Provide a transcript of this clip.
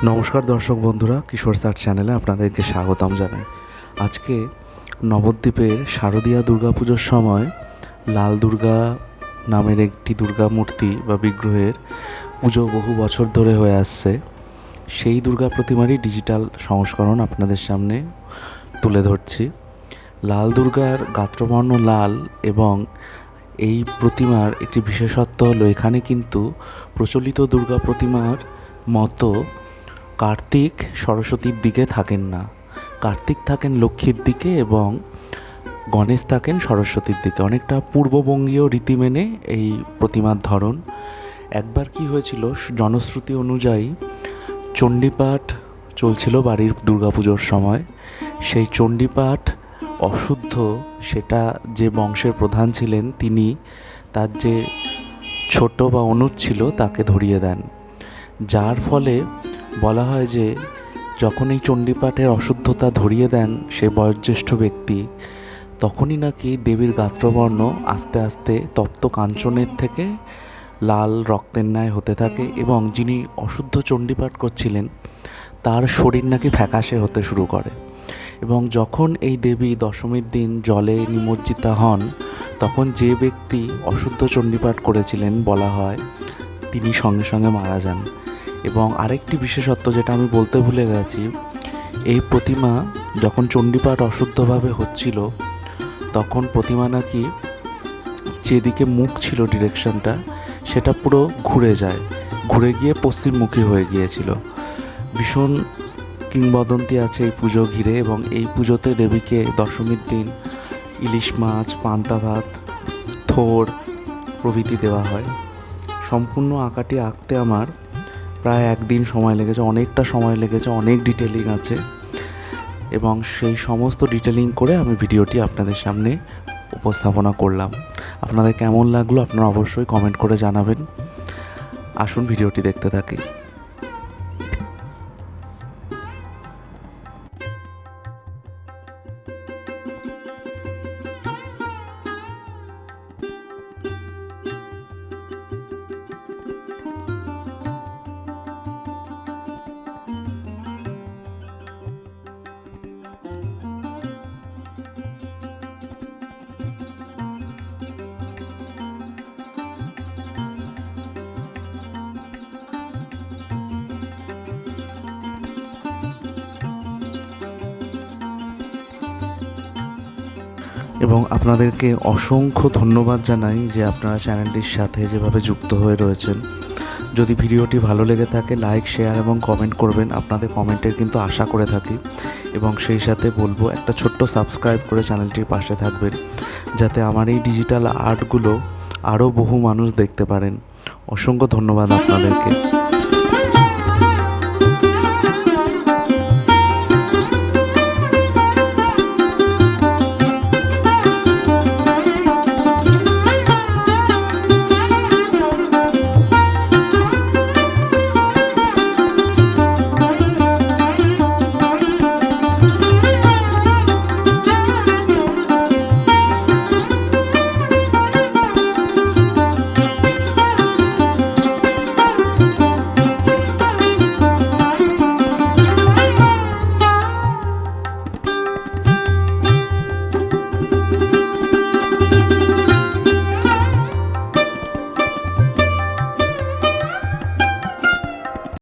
নমস্কার দর্শক বন্ধুরা, কিশোর স্যার চ্যানেলে আপনাদেরকে স্বাগতম জানাই। আজকে নবদ্বীপের শারদীয়া দুর্গাপুজোর সময় লাল দুর্গা নামের একটি দুর্গা মূর্তি বা বিগ্রহের পুজো বহু বছর ধরে হয়ে আসছে। সেই দুর্গা প্রতিমারই ডিজিটাল সংস্করণ আপনাদের সামনে তুলে ধরছি। লাল দুর্গার গাত্রবর্ণ লাল এবং এই প্রতিমার একটি বিশেষত্ব হলো, এখানে কিন্তু প্রচলিত দুর্গা প্রতিমার মতো কার্তিক সরস্বতীর দিকে থাকেন না। কার্তিক থাকেন লক্ষ্মীর দিকে এবং গণেশ থাকেন সরস্বতীর দিকে। অনেকটা পূর্ববঙ্গীয় রীতি মেনে এই প্রতিমার ধরন। একবার কি হয়েছিল, জনশ্রুতি অনুযায়ী চণ্ডীপাঠ চলছিল বাড়ির দুর্গাপুজোর সময়। সেই চণ্ডীপাঠ অশুদ্ধ, সেটা যে বংশের প্রধান ছিলেন তিনি, তার যে ছোট বা অনুজ ছিল, তাকে ধরিয়ে দেন। যার ফলে বলা হয় যে, যখন এই চণ্ডীপাঠের অশুদ্ধতা ধরিয়ে দেন সে বয়োজ্যেষ্ঠ ব্যক্তি, তখনই নাকি দেবীর গাত্রবর্ণ আস্তে আস্তে তপ্ত কাঞ্চনের থেকে লাল রক্তের ন্যায় হতে থাকে এবং যিনি অশুদ্ধ চণ্ডীপাঠ করছিলেন, তার শরীর নাকি ফ্যাকাশে হতে শুরু করে। এবং যখন এই দেবী দশমীর দিন জলে নিমজ্জিতা হন, তখন যে ব্যক্তি অশুদ্ধ চণ্ডীপাঠ করেছিলেন বলা হয়, তিনি সঙ্গে সঙ্গে মারা যান। এবং আরেকটি বিশেষত্ব যেটা আমি বলতে ভুলে গেছি, এই প্রতিমা যখন চণ্ডীপাঠ অশুদ্ধভাবে হচ্ছিল, তখন প্রতিমা নাকি যেদিকে মুখ ছিল ডিরেকশনটা, সেটা পুরো ঘুরে যায়, ঘুরে গিয়ে পশ্চিমমুখী হয়ে গিয়েছিল। ভীষণ কিংবদন্তি আছে এই পুজো ঘিরে এবং এই পুজোতে দেবীকে দশমীর দিন ইলিশ মাছ, পান্তা ভাত, থোর প্রভৃতি দেওয়া হয়। সম্পূর্ণ আঁকাটি আঁকতে আমার প্রায় একদিন সময় লেগেছে, অনেকটা সময় লেগেছে, অনেক ডিটেলিং আছে এবং সেই সমস্ত ডিটেলিং করে আমি ভিডিওটি আপনাদের সামনে উপস্থাপনা করলাম। আপনাদের কেমন লাগল আপনারা অবশ্যই কমেন্ট করে জানাবেন। আসুন ভিডিওটি দেখতে থাকি। এবং আপনাদেরকে অসংখ্য ধন্যবাদ জানাই যে আপনারা চ্যানেলটির সাথে যেভাবে যুক্ত হয়ে রয়েছেন। যদি ভিডিওটি ভালো লেগে থাকে, লাইক, শেয়ার এবং কমেন্ট করবেন। আপনাদের কমেন্টের কিন্তু আশা করে থাকি। এবং সেই সাথে বলব, একটা ছোট্ট সাবস্ক্রাইব করে চ্যানেলটির পাশে থাকবেন, যাতে আমার এই ডিজিটাল আর্টগুলো আরও বহু মানুষ দেখতে পারেন। অসংখ্য ধন্যবাদ আপনাদেরকে।